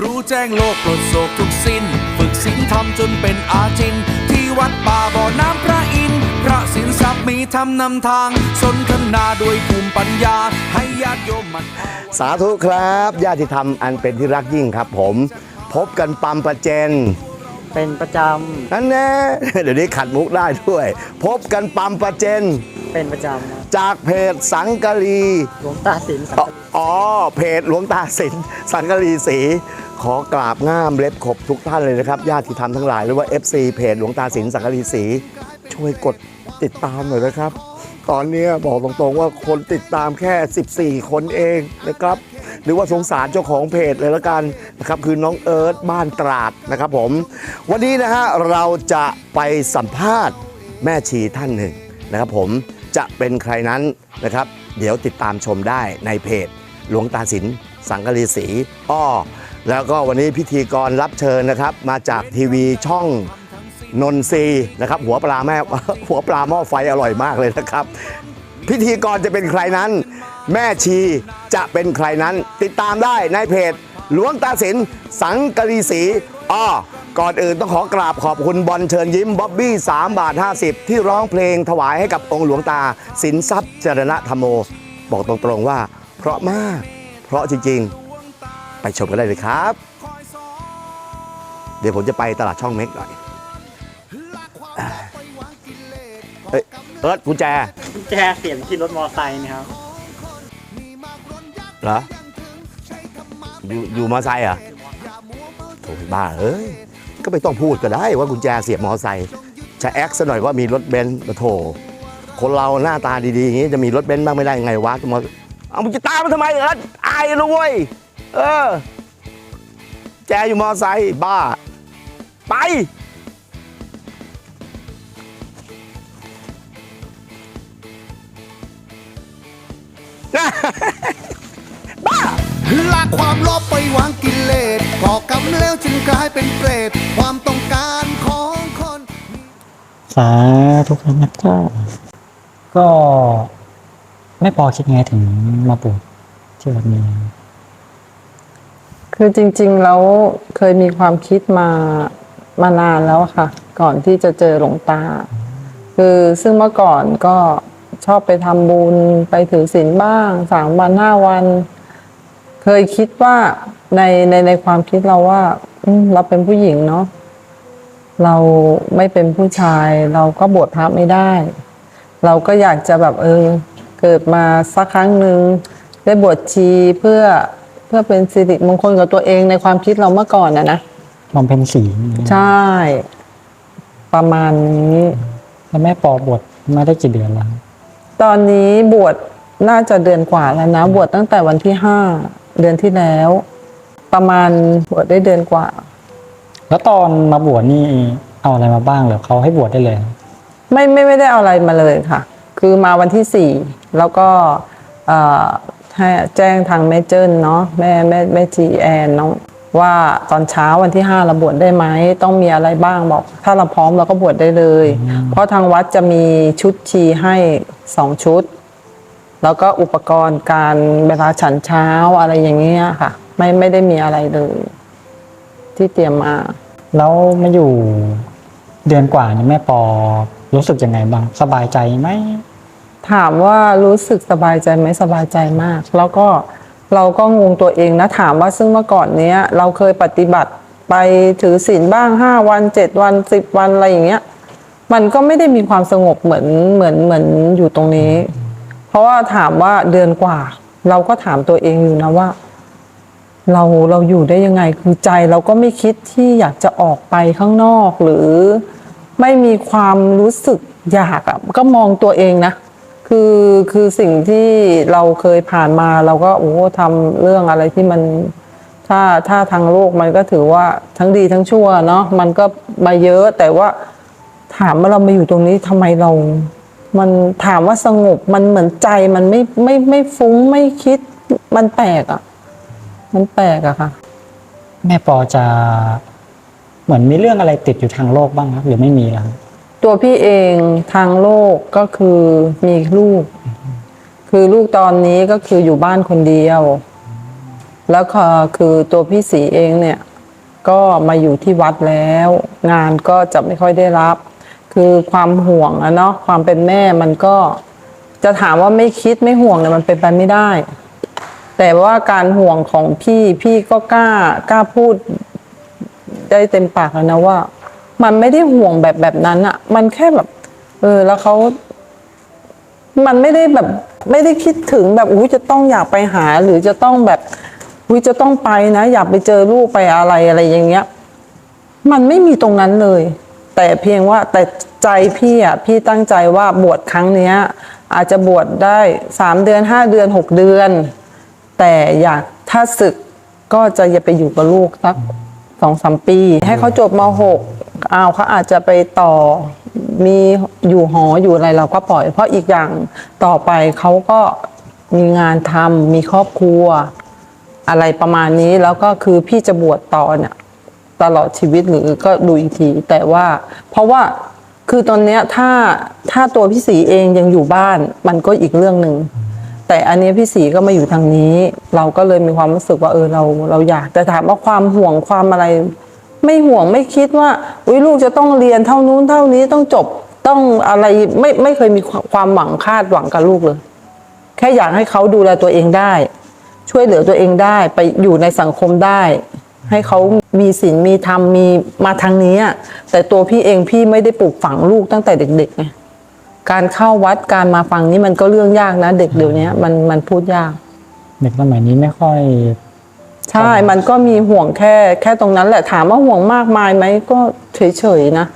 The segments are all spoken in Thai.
รู้แจ้งโลกปลดโศกทุกสิ้น ฝึกศีลธรรมจนเป็นอาจิน ที่วัดป่าบ่อน้ำพระอินทร์พระสินทรัพย์มีธรรมนำทาง สนทนาด้วยภูมิปัญญา ให้ญาติโยมมันสาธุครับญาติธรรมอันเป็นที่รักยิ่งครับผม พบกันปั๊มประเจนเป็นประจนั่นแน่เดี๋ยวนี้ขัดมุกได้ด้วย พบกันปั๊มประเจนำเป็นประจำครับจากเพจสังกะรีหลวงตาสินสังอ๋อ อ๋อ เพจหลวงตาสินสังกะรีสีขอกราบง่ามเล็บขบทุกท่านเลยนะครับญาติธรรมทั้งหลายหรือว่า FC เพจหลวงตาสินสังกะรีสีช่วยกดติดตามหน่อยนะครับ ตอนนี้บอกตรงๆว่าคนติดตามแค่ 14 คนเองนะครับ หรือว่าสงสารเจ้าของเพจเลยละกันนะครับคือน้องเอิร์ธบ้านตราดนะครับผม วันนี้นะฮะเราจะไปสัมภาษณ์แม่ชีท่านหนึ่งนะครับผมจะเป็นใครนั้นนะครับ เดี๋ยวติดตามชมได้ในเพจ หลวงตาสินสังกะรีสีอ้อแล้วก็วันนี้พิธีกรรับเชิญนะครับ มาจากทีวีช่องนนทรีนะครับ หัวปลาแม่หัวปลาหม้อไฟอร่อยมากเลยนะครับ พิธีกรจะเป็นใครนั้น แม่ชีจะเป็นใครนั้น ติดตามได้ในเพจหลวงตาสินสังกะรีสีอ้อก่อนอื่นต้องขอกราบขอบคุณบอลเชิญยิ้มบ๊อบบี้3บาท 50 ที่ร้องเพลงถวายให้กับองค์หลวงตาสินทรัพย์เจรณธรรมโม บอกตรงๆว่า เพราะมาก เพราะจริงๆ ไปชมกันได้เลยครับ เดี๋ยวผมจะไปตลาดช่องเม็กหน่อยเอ้ยเอิร์ธกุญแจกุญแจเสียบที่รถมอไซค์เนะครับ เหรอ อยู่อยู่มอไซค์เหรอโถ่บ้าเอ้ย ก็ไม่ต้องพูดก็ได้ว่ากุญแจเสียบมอไซค์จะแอคซะหน่อยว่ามีรถเบนซ์โถคนเราหน้าตาดีๆอย่างนี้จะมีรถเบนซ์บ้างไม่ได้ยังไงวะมอ เอามึงจะตามมันทำไมเอิร์ธอายนะเว้ย เออ แจอยู่มอไซค์บ้า ไป บ้าละความโลภไปวางกิเลสก่อกรรมแล้วจึงกลายเป็นเปรต ความต้องการของคน สาธุครับนะก็ก็ ไม่ปอคิดไงถึงมาบวชที่วัดนี้ คือจริง ๆ แล้วเคยมีความคิดมามานานแล้วค่ะ ก่อนที่จะเจอหลวงตา คือซึ่งเมื่อก่อนก็ชอบไปทำบุญไปถือศีลบ้างสามวันห้าวัน เคยคิดว่าในในในความคิดเราว่าเราเป็นผู้หญิงเนาะเราไม่เป็นผู้ชาย เราก็บวชพระไม่ได้ เราก็อยากจะแบบเออ เกิดมาสักครั้งหนึ่งได้บวชชีเพื่อเพื่อเป็นสิริมงคลกับตัวเองในความคิดเราเมื่อก่อนนะนะบำเพ็ญศีลใช่ ประมาณนี้แล้วแม่ปอบวชมาได้กี่เดือนแล้วตอนนี้บวชน่าจะเดือนกว่าแล้วนะ บวชตั้งแต่วันที่ห้าเดือนที่แล้ว ประมาณบวชได้เดือนกว่า แล้วตอนมาบวชนี่เอาอะไรมาบ้างเหรอเขาให้บวชได้เลย ไม่ไม่ไม่ได้เอาอะไรมาเลยค่ะ คือมาวันที่สี่แล้วก็เอ่อให้แจ้งทางแม่เจิ้นเนาะแม่แม่แม่จีแอนน้องว่าตอนเช้าวันที่ห้าเราบวชได้ไหม ต้องมีอะไรบ้างบอก ถ้าเราพร้อมเราก็บวชได้เลย เพราะทางวัดจะมีชุดชีให้สองชุด แล้วก็อุปกรณ์การเวลาฉันเช้าอะไรอย่างเงี้ยค่ะ ไม่ไม่ได้มีอะไรเลย ที่เตรียมมา แล้วมาอยู่เดือนกว่านี่แม่ปอรู้สึกยังไงบ้างสบายใจไหม ถามว่ารู้สึกสบายใจไหมสบายใจมาก แล้วก็เราก็งงตัวเองนะถามว่าซึ่งเมื่อก่อนเนี้ย เราเคยปฏิบัติไปถือศีลบ้างห้าวันเจ็ดวันสิบวันอะไรอย่างเงี้ย มันก็ไม่ได้มีความสงบเหมือนเหมือนเหมือนอยู่ตรงนี้ เพราะว่าถามว่าเดือนกว่า เราก็ถามตัวเองอยู่นะว่า เราเราอยู่ได้ยังไงคือใจเราก็ไม่คิดที่อยากจะออกไปข้างนอกหรือไม่มีความรู้สึกอยากอะก็มองตัวเองนะ คือคือสิ่งที่เราเคยผ่านมาเราก็โอ้ทำเรื่องอะไรที่มันถ้าถ้าทางโลกมันก็ถือว่าทั้งดีทั้งชั่วเนาะมันก็มาเยอะแต่ว่าถามว่าเรามาอยู่ตรงนี้ทำไมเรา มันถามว่าสงบมันเหมือนใจมันไม่ไม่ไม่ฟุ้งไม่คิดมันแปลกอะ่ะ มันแปลกอะค่ะ แม่ปอจะเหมือนมีเรื่องอะไรติดอยู่ทางโลกบ้างครับหรือไม่มีแล้ว ตัวพี่เองทางโลกก็คือมีลูก คือลูกตอนนี้ก็คืออยู่บ้านคนเดียว แล้วก็คือตัวพี่สีเองเนี่ย ก็มาอยู่ที่วัดแล้ว งานก็จะไม่ค่อยได้รับ คือความห่วงอะเนาะความเป็นแม่มันก็จะถามว่าไม่คิดไม่ห่วงเนี่ยมันเป็นไปไม่ได้ แต่ว่าการห่วงของพี่พี่ก็กล้ากล้าพูดได้เต็มปากแล้วนะว่า มันไม่ได้ห่วงแบบแบบนั้นอะมันแค่แบบ เออ แล้วเขามันไม่ได้แบบ ไม่ได้คิดถึงแบบอุ้ยจะต้องอยากไปหา หรือจะต้องแบบอุ้ยจะต้องไปนะ อยากไปเจอลูกไปอะไรอะไรอย่างเงี้ย มันไม่มีตรงนั้นเลย แต่เพียงว่าแต่ใจพี่อะพี่ตั้งใจว่าบวชครั้งเนี้ย อาจจะบวชได้สามเดือนห้าเดือนหกเดือน แต่อยากถ้าศึกก็จะอย่าไปอยู่กับลูกสักสองสามปี ให้เขาจบมหก อ้าวเขาอาจจะไปต่อมีอยู่หออยู่อะไรเราก็ปล่อย เพราะอีกอย่างต่อไปเขาก็มีงานทำมีครอบครัว อะไรประมาณนี้แล้วก็คือพี่จะบวชต่อเนี่ยตลอดชีวิตหรือก็ดูอีกทีแต่ว่า เพราะว่าคือตอนเนี้ยถ้าถ้าตัวพี่สีเองยังอยู่บ้าน มันก็อีกเรื่องหนึ่งแต่อันนี้พี่สีก็มาอยู่ทางนี้ เราก็เลยมีความรู้สึกว่าเออเราเราอยากแต่ถามว่าความห่วงความอะไร ไม่ห่วงไม่คิดว่าอุ้ยลูกจะต้องเรียนเท่านู้นเท่านี้ต้องจบต้องอะไรไม่ไม่เคยมีความหวังคาดหวังกับลูกเลย แค่อยากให้เขาดูแลตัวเองได้ ช่วยเหลือตัวเองได้ไปอยู่ในสังคมได้ ให้เขามีศีลมีธรรมมีมาทางนี้แต่ตัวพี่เองพี่ไม่ได้ปลูกฝังลูกตั้งแต่เด็กๆไงการเข้าวัดการมาฟังนี่มันก็เรื่องยากนะ เด็กเดี๋ยวนี้มันมันพูดยาก เด็กสมัยนี้ไม่ค่อย ใช่ มันก็มีห่วงแค่แค่ตรงนั้นแหละถามว่าห่วงมากมายไหมก็เฉยๆนะ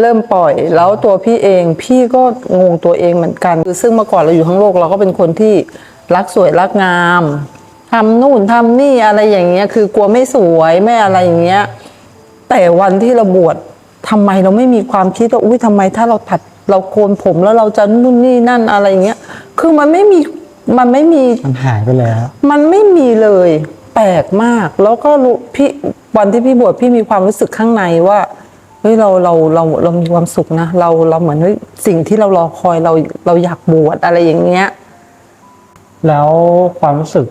เริ่มปล่อยแล้วตัวพี่เองพี่ก็งงตัวเองเหมือนกันคือซึ่งเมื่อก่อนเราอยู่ทั้งโลกเราก็เป็นคนที่รักสวยรักงามทำนู่นทำนี่อะไรอย่างเงี้ย คือกลัวไม่สวยไม่อะไรอย่างเงี้ย แต่วันที่เราบวชทำไมเราไม่มีความคิดว่าอุ้ยทำไมถ้าเราถัดเราโกนผมแล้วเราจะนู่นนี่นั่นอะไรอย่างเงี้ย คือมันไม่มีมันไม่มี มันหายไปแล้ว มันไม่มีเลยแปลกมาก แล้วก็รู้พี่วันที่พี่บวชพี่มีความรู้สึกข้างในว่าเฮ้ยเราเราเราเรามีความสุขนะ เราเราเหมือนเฮ้ยสิ่งที่เรารอคอยเราเราอยากบวชอะไรอย่างเงี้ย แล้วความรู้สึก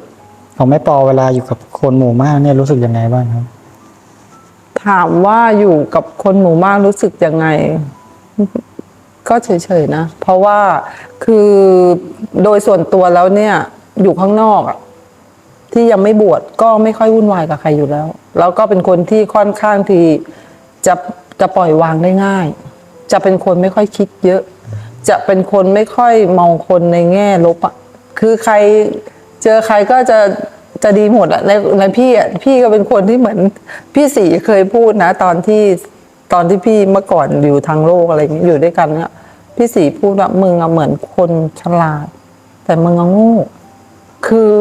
ของแม่ปอเวลาอยู่กับคนหมู่มากเนี่ยรู้สึกยังไงบ้างครับ ถามว่าอยู่กับคนหมู่มากรู้สึกยังไง ก็เฉยๆนะ เพราะว่าคือโดยส่วนตัวแล้วเนี่ย อยู่ข้างนอกอะ ที่ยังไม่บวชก็ไม่ค่อยวุ่นวายกับใครอยู่แล้ว แล้วก็เป็นคนที่ค่อนข้างที่จะจะปล่อยวางได้ง่าย จะเป็นคนไม่ค่อยคิดเยอะ จะเป็นคนไม่ค่อยมองคนในแง่ลบอะคือใครเจอใครก็จะจะดีหมดอะในในพี่อะพี่ก็เป็นคนที่เหมือนพี่สีเคยพูดนะ ตอนที่ตอนที่พี่เมื่อก่อนอยู่ทางโลกอะไรอย่างเงี้ยอยู่ด้วยกันเนี่ยพี่สีพูดว่ามึงอะเหมือนคนฉลาด แต่มึงอะโง่คือ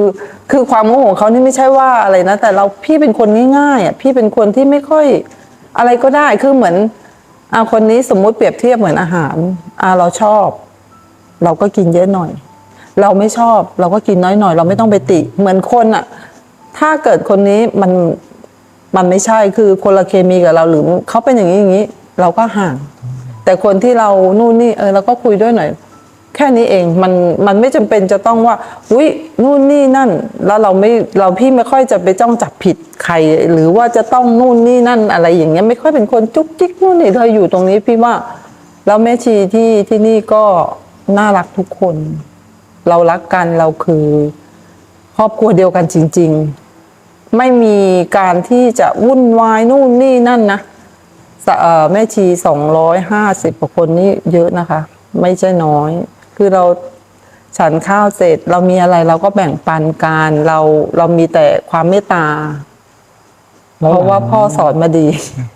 คือความโง่ของเขานี่ไม่ใช่ว่าอะไรนะ แต่เราพี่เป็นคนง่ายๆอะพี่เป็นคนที่ไม่ค่อยอะไรก็ได้คือเหมือนอาคนนี้สมมุติเปรียบเทียบเหมือนอาหารอาเราชอบ เราก็กินเยอะหน่อย เราไม่ชอบ เราก็กินน้อยหน่อย เราไม่ต้องไปติ เหมือนคนอะ ถ้าเกิดคนนี้มันมันไม่ใช่คือคนละเคมีกับเราหรือเขาเป็นอย่างนี้อย่างนี้ เราก็ห่าง แต่คนที่เรานู่นนี่เออเราก็คุยด้วยหน่อย แค่นี้เองมันมันไม่จำเป็นจะต้องว่าอุ้ยนู่นนี่นั่น แล้วเราไม่เราพี่ไม่ค่อยจะไปจ้องจับผิดใคร หรือว่าจะต้องนู่นนี่นั่นอะไรอย่างเงี้ยไม่ค่อยเป็นคนจุกจิกนู่นนี่เธออยู่ตรงนี้พี่ว่าแล้วแม่ชีที่ที่นี่ก็น่ารักทุกคน เรารักกันเราคือ ครอบครัวเดียวกันจริง ๆ ไม่มีการที่จะวุ่นวายนู่นนี่นั่นนะแม่ชีสองร้อยห้าสิบกว่าคนนี่เยอะนะคะ ไม่ใช่น้อย คือเราฉันข้าวเสร็จ เรามีอะไรเราก็แบ่งปันกันเราเรามีแต่ความเมตตา แล้วเพราะว่าพ่อสอนมาดี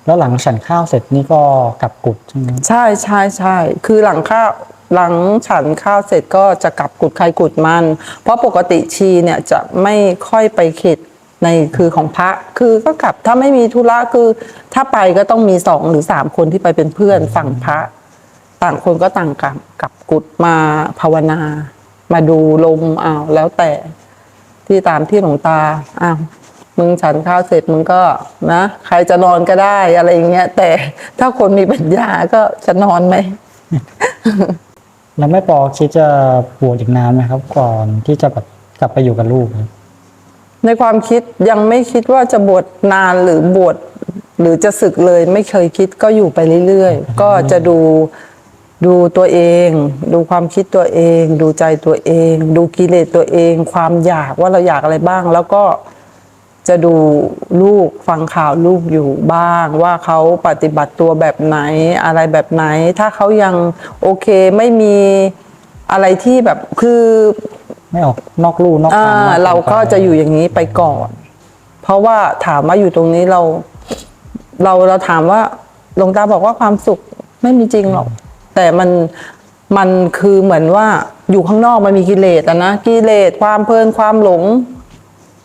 แล้วหลังฉันข้าวเสร็จนี่ก็กลับกุดใช่ไหมใช่ใช่ใช่คือหลังข้าวหลังฉันข้าวเสร็จก็จะกลับกุดใครกุดมัน เพราะปกติชีเนี่ยจะไม่ค่อยไปเขตในคือของพระคือก็กลับถ้าไม่มีธุระคือ ถ้าไปก็ต้องมีสองหรือสามคนที่ไปเป็นเพื่อนฝั่งพระ ต่างคนก็ต่างกลับกลับ กุดมาภาวนา มาดูลมอ้าวแล้วแต่ที่ตามที่หลวงตาอ้าวมึงฉันข้าวเสร็จมึงก็นะใครจะนอนก็ได้อะไรอย่างเงี้ยแต่ถ้าคนมีปัญญาก็จะนอนไหมแล้วแม่ปอคิดจะบวชอีกนานไหมครับ ก่อนที่จะแบบกลับไปอยู่กับลูกครับในความคิดยังไม่คิดว่าจะบวชนานหรือบวชหรือจะศึกเลยไม่เคยคิดก็อยู่ไปเรื่อยๆ ก็จะดู ดูตัวเอง ดูความคิดตัวเอง ดูใจตัวเอง ดูกิเลสตัวเอง ความอยากว่าเราอยากอะไรบ้าง แล้วก็จะดูลูกฟังข่าวลูกอยู่บ้าง ว่าเขาปฏิบัติตัวแบบไหนอะไรแบบไหน ถ้าเขายังโอเคไม่มีอะไรที่แบบคือไม่ออกนอกลู่นอกอ่าทางมเราก็จะอยู่อย่างนี้ไปก่อน เพราะว่าถามว่าอยู่ตรงนี้เรา เราเราถามว่าหลวงตาบอกว่าความสุขไม่มีจริงหรอก แต่มันมันคือเหมือนว่าอยู่ข้างนอกมันมีกิเลสอะนะกิเลสความเพลินความหลง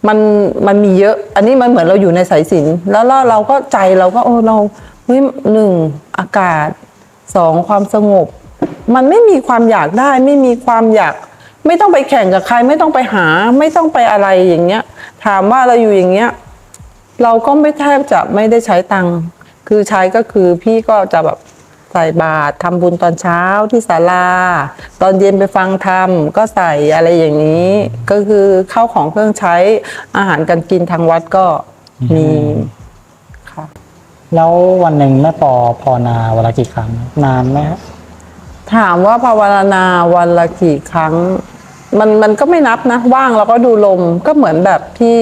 มันมันมีเยอะ อันนี้มันเหมือนเราอยู่ในสายสินแล้วเราเราก็ใจเราก็โอ้เราเฮ้ยหนึ่งอากาศสองความสงบ มันไม่มีความอยากได้ ไม่มีความอยาก ไม่ต้องไปแข่งกับใคร ไม่ต้องไปหา ไม่ต้องไปอะไรอย่างเงี้ย ถามว่าเราอยู่อย่างเงี้ย เราก็ไม่แทบจะไม่ได้ใช้ตังค์คือใช้ก็คือพี่ก็จะแบบ ใส่บาตรทำบุญตอนเช้าที่ศาลา ตอนเย็นไปฟังธรรมก็ใส่อะไรอย่างนี้ ก็คือเข้าวของเครื่องใช้อาหารการกินทางวัดก็มีค่ะ แล้ววันหนึ่งแม่ปอภาวนาวันละกี่ครั้ง นานไหมครับถามว่าภาวนาวันละกี่ครั้ง มันมันก็ไม่นับนะว่างเราก็ดูลมก็เหมือนแบบที่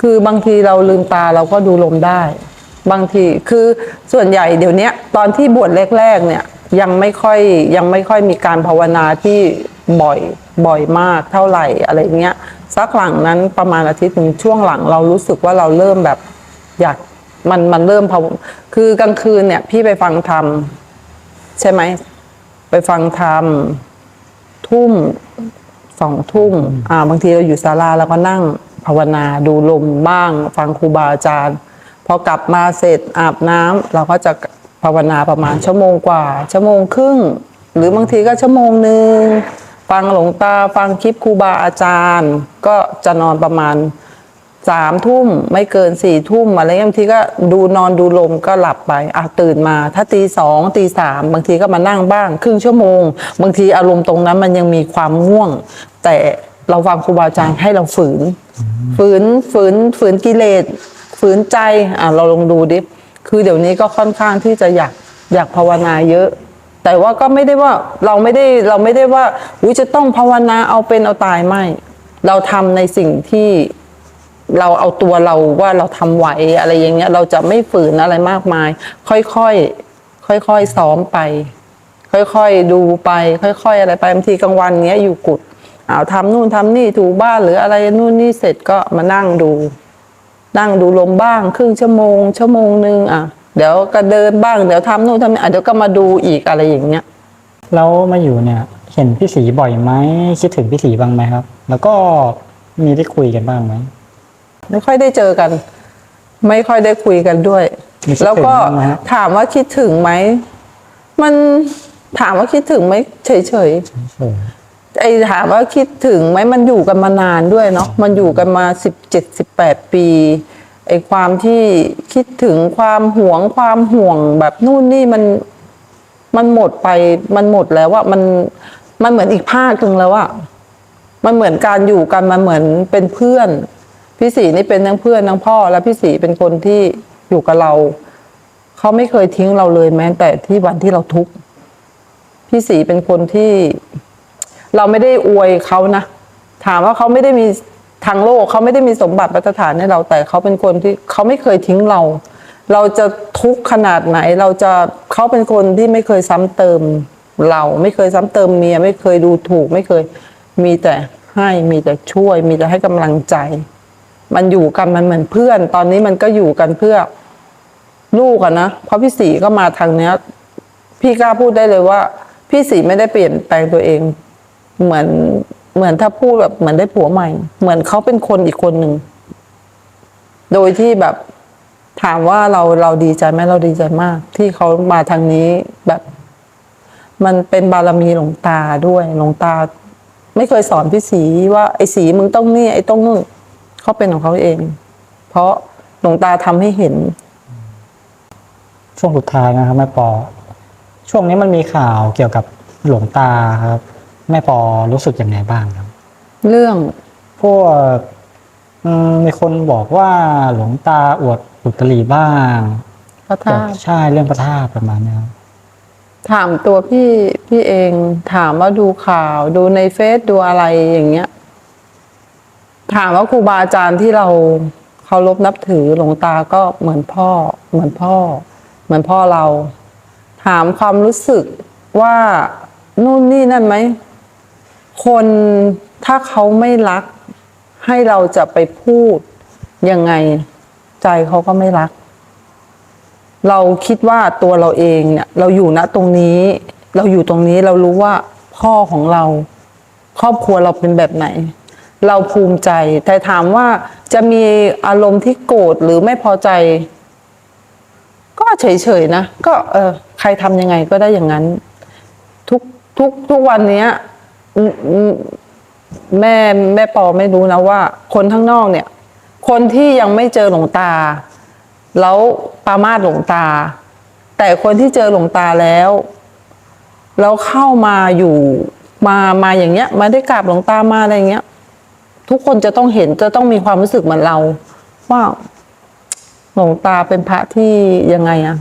คือบางทีเราลืมตาเราก็ดูลมได้ บางทีคือส่วนใหญ่เดี๋ยวนี้ตอนที่บวชแรกๆเนี่ยยังไม่ค่อยยังไม่ค่อยมีการภาวนาที่บ่อยบ่อยมากเท่าไหร่อะไรเงี้ยสักหลังนั้นประมาณอาทิตย์หนึ่งช่วงหลังเรารู้สึกว่าเราเริ่มแบบอยากมันมันเริ่มภาวคือกลางคืนเนี่ย พี่ไปฟังธรรมใช่ไหมไปฟังธรรมทุ่มสองทุ่มอ่าบางทีเราอยู่ศาลาเราก็นั่งภาวนาดูลมบ้าง ฟังครูบาอาจารย์ พอกลับมาเสร็จอาบน้ำเราก็จะภาวนาประมาณชั่วโมงกว่า ชั่วโมงครึ่ง หรือบางทีก็ชั่วโมงหนึ่งฟังหลวงตาฟังคลิปครูบาอาจารย์ ก็จะนอนประมาณสามทุ่มไม่เกินสี่ทุ่มอะไรบางทีก็ดูนอนดูลมก็หลับไปอะตื่นมา ถ้าตีสองตีสามบางทีก็มานั่งบ้าง ครึ่งชั่วโมง บางทีอารมณ์ตรงนั้นมันยังมีความง่วง แต่เราฟังครูบาอาจารย์ให้เราฝืน ฝืนฝืนฝืนกิเลส ฝืนใจอะเราลองดูดิคือเดี๋ยวนี้ก็ค่อนข้างที่จะอยากอยากภาวนาเยอะ แต่ว่าก็ไม่ได้ว่าเราไม่ได้เราไม่ได้ว่าอุยจะต้องภาวนาเอาเป็นเอาตายไม่ เราทำในสิ่งที่เราเอาตัวเราว่าเราทำไหวอะไรอย่างเงี้ย เราจะไม่ฝืนอะไรมากมาย ค่อยๆค่อยๆซ้อมไป ค่อยๆดูไป ค่อยๆอะไรไปบางทีกลางวันเงี้ยอยู่กุดเอาทำนู่นทำนี่ถูบ้านหรืออะไรนู่นนี่เสร็จก็มานั่งดู นั่งดูลมบ้าง ครึ่งชั่วโมง ชั่วโมงหนึ่งอะ เดี๋ยวก็เดินบ้างเดี๋ยวทำนู่นทำนี่อะเดี๋ยวก็มาดูอีกอะไรอย่างเงี้ยแล้วมาอยู่เนี่ย เห็นพี่สีบ่อยไหมคิดถึงพี่สีบ้างไหมครับ แล้วก็มีได้คุยกันบ้างไหมไม่ค่อยได้เจอกัน ไม่ค่อยได้คุยกันด้วย มีคิดถึงแล้วก็บ้างไหมฮะ ถามว่าคิดถึงไหม มันถามว่าคิดถึงไหมเฉยเฉยๆ ไอ้ถามว่าคิดถึงไหมมันอยู่กันมานานด้วยเนาะมันอยู่กันมาสิบเจ็ดสิบแปดปีไอ้ความที่คิดถึงความหวงความห่วงแบบนู่นนี่มันมันหมดไปมันหมดแล้วว่ามันมันเหมือนอีกภาคหนึ่งแล้วอะมันเหมือนการอยู่กันมันเหมือนเป็นเพื่อน พี่สีนี่เป็นทั้งเพื่อนทั้งพ่อ แล้วพี่สีเป็นคนที่อยู่กับเรา เขาไม่เคยทิ้งเราเลยแม้แต่ที่วันที่เราทุกข์พี่สีเป็นคนที่ เราไม่ได้อวยเขานะ ถามว่าเขาไม่ได้มีทางโลกเขาไม่ได้มีสมบัติปัตรฐานให้เราแต่เขาเป็นคนที่เขาไม่เคยทิ้งเรา เราจะทุกข์ขนาดไหน เราจะเขาเป็นคนที่ไม่เคยซ้ำเติมเราไม่เคยซ้ำเติมเมียไม่เคยดูถูก ไม่เคยมีแต่ให้มีแต่ช่วย มีแต่ให้กำลังใจ มันอยู่กันมันเหมือนเพื่อน ตอนนี้มันก็อยู่กันเพื่อลูกอะนะเพราะพี่สีก็มาทางเนี้ย พี่กล้าพูดได้เลยว่า พี่สีไม่ได้เปลี่ยนแปลงตัวเอง เหมือนเหมือนถ้าพูดแบบเหมือนได้ผัวใหม่ เหมือนเขาเป็นคนอีกคนหนึ่ง โดยที่แบบถามว่าเราเราดีใจไหมเราดีใจมาก ที่เขามาทางนี้แบบ มันเป็นบารมีหลวงตาด้วยหลวงตา ไม่เคยสอนพี่สีว่าไอ้สีมึงต้องนี่ไอ้ต้องนู่นเขาเป็นของเขาเอง เพราะหลวงตาทำให้เห็น ช่วงสุดท้ายนะครับแม่ปอช่วงนี้มันมีข่าวเกี่ยวกับหลวงตาครับ แม่ปอรู้สึกยังไงบ้างครับ เรื่องพวกอืมมีคนบอกว่าหลวงตาอวดอุตรีบ้างพระธาตุใช่เรื่องพระธาตุประมาณเนี้ยครับถามตัวพี่พี่เองถามว่าดูข่าวดูในเฟซดูอะไรอย่างเงี้ย ถามว่าครูบาอาจารย์ที่เราเคารพนับถือหลวงตาก็เหมือนพ่อ เหมือนพ่อ เหมือนพ่อเรา ถามความรู้สึกว่านู่นนี่นั่นไหม คนถ้าเขาไม่รัก ให้เราจะไปพูดยังไง ใจเขาก็ไม่รัก เราคิดว่าตัวเราเองเนี่ย เราอยู่ณตรงนี้ เราอยู่ตรงนี้เรารู้ว่าพ่อของเรา ครอบครัวเราเป็นแบบไหน เราภูมิใจ แต่ถามว่าจะมีอารมณ์ที่โกรธหรือไม่พอใจ ก็เฉยๆนะ ก็เออใครทำยังไงก็ได้อย่างนั้น ทุกทุกทุกวันนี้ แม่แม่ปอไม่รู้นะว่า คนข้างนอกเนี่ย คนที่ยังไม่เจอหลวงตา แล้วปามาดหลวงตา แต่คนที่เจอหลวงตาแล้วแล้วเข้ามาอยู่มามาอย่างเงี้ย มาได้กราบหลวงตามาอะไรเงี้ย ทุกคนจะต้องเห็นจะต้องมีความรู้สึกเหมือนเรา ว่าหลวงตาเป็นพระที่ยังไงอะ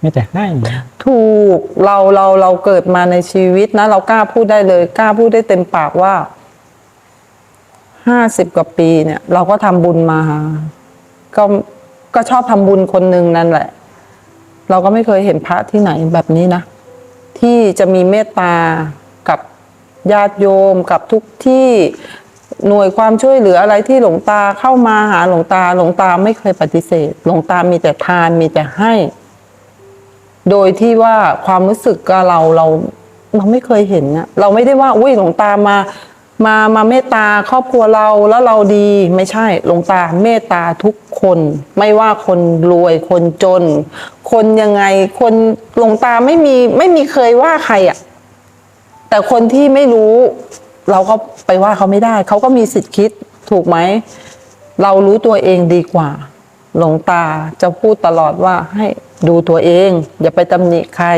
ไม่แต่ให้ถูกเราเราเราเกิดมาในชีวิตนะ เรากล้าพูดได้เลย กล้าพูดได้เต็มปากว่าห้าสิบกว่าปีเนี่ย เราก็ทำบุญมา ก็ก็ชอบทำบุญคนหนึ่งนั่นแหละ เราก็ไม่เคยเห็นพระที่ไหนแบบนี้นะ ที่จะมีเมตตากับญาติโยมกับทุกที่หน่วยความช่วยเหลืออะไรที่หลวงตาเข้ามาหาหลวงตาหลวงตาไม่เคยปฏิเสธหลวงตามีแต่ทานมีแต่ให้ โดยที่ว่าความรู้สึกกับเราเราเราไม่เคยเห็นนะเราไม่ได้ว่าอุ้ยหลวงตามา มามาเมตตาครอบครัวเราแล้วเราดีไม่ใช่หลวงตาเมตตาทุกคน ไม่ว่าคนรวยคนจน คนยังไงคนหลวงตาไม่มีไม่มีเคยว่าใครอะ่ะแต่คนที่ไม่รู้เราก็ไปว่าเขาไม่ได้ เขาก็มีสิทธิ์คิดถูกไหม เรารู้ตัวเองดีกว่า หลวงตาจะพูดตลอดว่าให้ ดูตัวเอง อย่าไปตำหนิใคร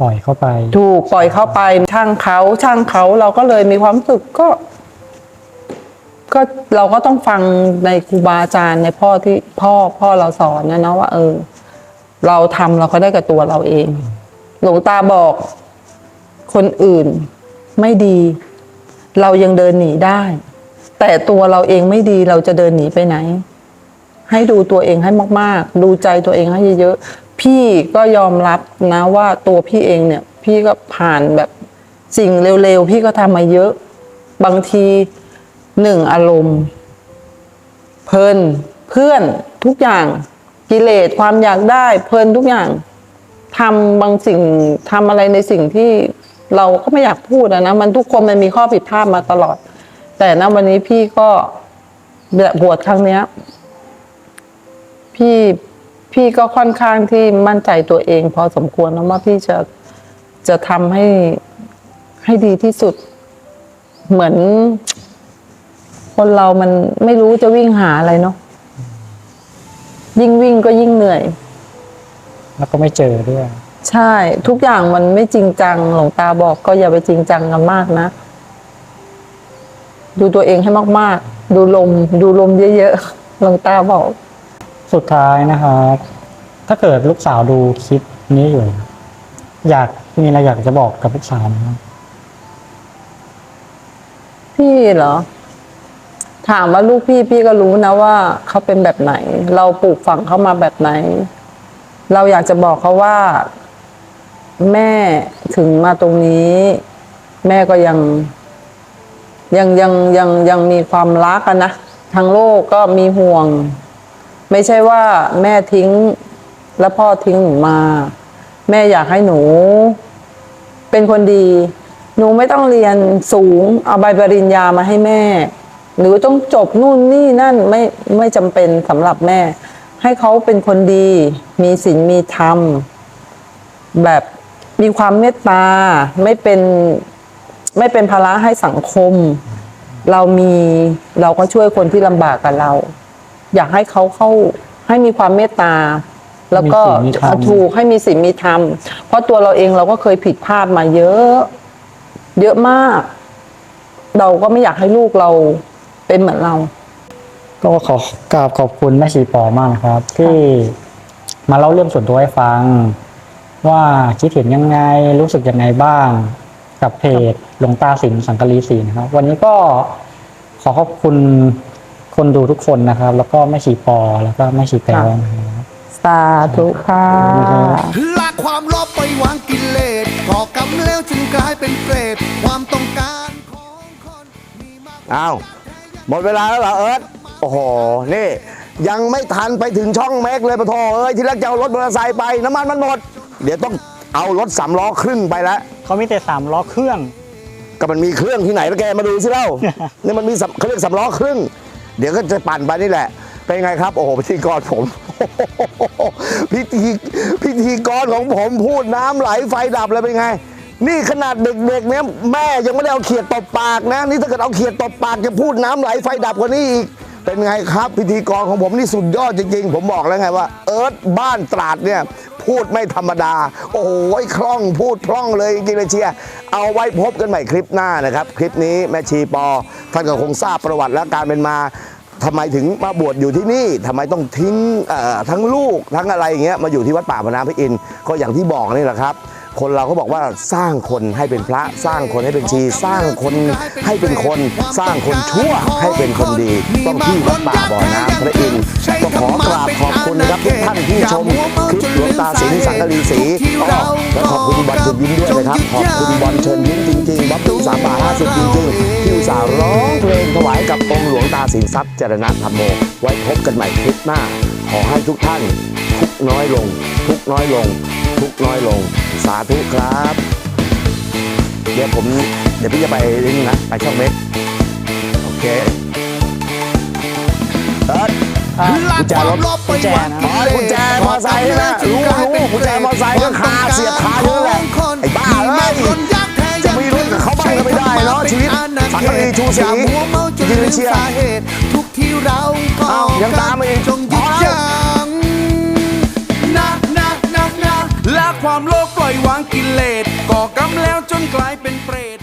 ปล่อยเข้าไป ถูกปล่อยเข้าไปช่างเขาช่างเขาเราก็เลยมีความรู้สึกก็ ก็เราก็ต้องฟังในครูบาอาจารย์ในพ่อที่พ่อพ่อเราสอนนะเนาะว่าเออ เราทำเราก็ได้กับตัวเราเอง หลวงตาบอก คนอื่นไม่ดี เรายังเดินหนีได้ แต่ตัวเราเองไม่ดีเราจะเดินหนีไปไหน ให้ดูตัวเองให้มาก ๆ ดูใจตัวเองให้เยอะๆพี่ก็ยอมรับนะว่าตัวพี่เองเนี่ย พี่ก็ผ่านแบบสิ่งเร็วๆพี่ก็ทำมาเยอะ บางทีหนึ่งอารมณ์ เพลินเพื่อนทุกอย่างกิเลสความอยากได้ เพลินทุกอย่างทำบางสิ่งทำอะไรในสิ่งที่เราก็ไม่อยากพูดอะนะมันทุกคนมันมีข้อผิดพลาดมาตลอด แต่ณวันนี้พี่ก็บวชครั้งเนี้ย พี่พี่ก็ค่อนข้างที่มั่นใจตัวเอง พอสมควรนะว่าพี่จะจะทำให้ให้ดีที่สุด เหมือน คนเรามันไม่รู้จะวิ่งหาอะไรเนาะยิ่งวิ่งก็ยิ่งเหนื่อย แล้วก็ไม่เจอด้วย ใช่ ทุกอย่างมันไม่จริงจังหลวงตาบอกก็อย่าไปจริงจังกันมากนะ ดูตัวเองให้มาก ๆ ดูลม ดูลมเยอะๆหลวงตาบอก สุดท้ายนะครับ ถ้าเกิดลูกสาวดูคลิปนี้อยู่ อยากมีอะไรอยากจะบอกกับลูกสาวไหมครับพี่เหรอ ถามว่าลูกพี่พี่ก็รู้นะว่าเขาเป็นแบบไหน เราปลูกฝังเขามาแบบไหน เราอยากจะบอกเขาว่า แม่ถึงมาตรงนี้ แม่ก็ยัง ยังยังยังยังมีความรักอะนะทางโลกก็มีห่วง ไม่ใช่ว่าแม่ทิ้งแล้วพ่อทิ้งหนูมา แม่อยากให้หนู เป็นคนดี หนูไม่ต้องเรียนสูง เอาใบปริญญามาให้แม่ หรือต้องจบนู่นนี่นั่นไม่ไม่จำเป็นสำหรับแม่ ให้เขาเป็นคนดี มีศีลมีธรรม แบบมีความเมตตาไม่เป็นไม่เป็นภาระให้สังคม เรามีเราก็ช่วยคนที่ลำบากกับเรา อยากให้เขาเข้าให้มีความเมตตา แล้วก็มีศีลมีธรรม ถูกให้มีศีลมีธรรม เพราะตัวเราเองเราก็เคยผิดพลาดมาเยอะ เยอะมาก เราก็ไม่อยากให้ลูกเราเป็นเหมือนเรา ก็ขอกราบขอบคุณแม่ชีปอมากนะครับ ที่มาเล่าเรื่องส่วนตัวให้ฟัง ว่าคิดเห็นยังไงรู้สึกยังไงบ้าง กับเพจหลวงตาสิงห์สังกะรีสีนะครับ วันนี้ก็ขอขอบคุณ คนดูทุกคนนะครับ แล้วก็แม่ชีปอแล้วก็แม่ชีแปวนะครับสาธุค่ะลากความโลภไปวางกิเลสก่อกรรมแล้วจึงกลายเป็นเปรตความต้องการของคนมีมากอ้าวหมดเวลาแล้วเหรอเอิร์ธโอ้โห นี่ ยังไม่ทันไปถึงช่องแม็กเลยปะโทเอ้ย ที่แรกจะเอารถมอเตอร์ไซค์ไป น้ำมันมันหมด เดี๋ยวต้องเอารถสามล้อครึ่งไปแล้ว เขามีแต่สามล้อเครื่อง ก็มันมีเครื่องที่ไหนแล้วแกมาดูสิเล่า นี่มันมีสำเขาเรียกสำล้อครึ่ง เดี๋ยวก็จะปั่นไปนี่แหละ เป็นไงครับ โอ้โหพิธีกรผม พิธีพิธีกรของผมพูดน้ำไหลไฟดับเลยเป็นไง นี่ขนาดเด็กๆเนี่ยแม่ยังไม่ได้เอาเขียดตบปากนะ นี่ถ้าเกิดเอาเขียดตบปากจะพูดน้ำไหลไฟดับกว่านี้อีกเป็นไงครับ พิธีกรของผมนี่สุดยอดจริงๆ ผมบอกแล้วไงว่า เอิร์ธบ้านตราดเนี่ยพูดไม่ธรรมดา โอ้โหคล่องพูดคล่องเลยจริงเลยเชียร์เอาไว้พบกันใหม่คลิปหน้านะครับ คลิปนี้แม่ชีปอ ท่านก็คงทราบประวัติและการเป็นมา ทำไมถึงมาบวชอยู่ที่นี่ทำไมต้องทิ้งทั้งลูกทั้งอะไรอย่างเงี้ยมาอยู่ที่วัดป่าพนาพระอินทร์ก็อย่างที่บอกนี่แหละครับ คนเราก็บอกว่าสร้างคนให้เป็นพระ สร้างคนให้เป็นชี สร้างคนให้เป็นคน สร้างคนชั่วให้เป็นคนดี ต้องที่วัดป่าบ่อน้ำพระอินทร์ก็ขอกราบขอบคุณนะครับทุกท่านที่ชมคลิปหลวงตาสิงห์สังกะรีศรีอ้อและขอบคุณบอลเชิญยิ้มด้วยนะครับ ขอบคุณบอลเชิญยิ้มจริงๆบัฟฟี่สามบาทห้าสิบจริงๆที่อุตส่าห์ร้องเพลงถวายกับองค์หลวงตาสินทรัพย์เจรณธรรมโม ไว้พบกันใหม่คลิปหน้า ขอให้ทุกท่านทุกข์น้อยลง ทุกข์น้อยลง ทุกข์น้อยลง สาธุครับ เดี๋ยวผมเดี๋ยวพี่จะไปนี่นะ ไปช่องเม็ก โอเคเอิร์ธลากความโลภไปวางกิเลสกุญแจมอไซค์ใช่ไหมรู้รู้กุญแจมอไซค์ก็คาเสียบคาอยู่นั่นแหละไอ้บ้าเอ้ยจะมีรุ่นกับเขาบ้างก็ไม่ได้เนาะชีวิตสังกะรีชูศรีอย่ามัวเมาจนจริงลืๆมเชียร์สาเหตุทุกที่เราก็อ้าวยังตามมาอีก อยวางกิเลสก่อกรรมแล้วจนกลายเป็นเปรต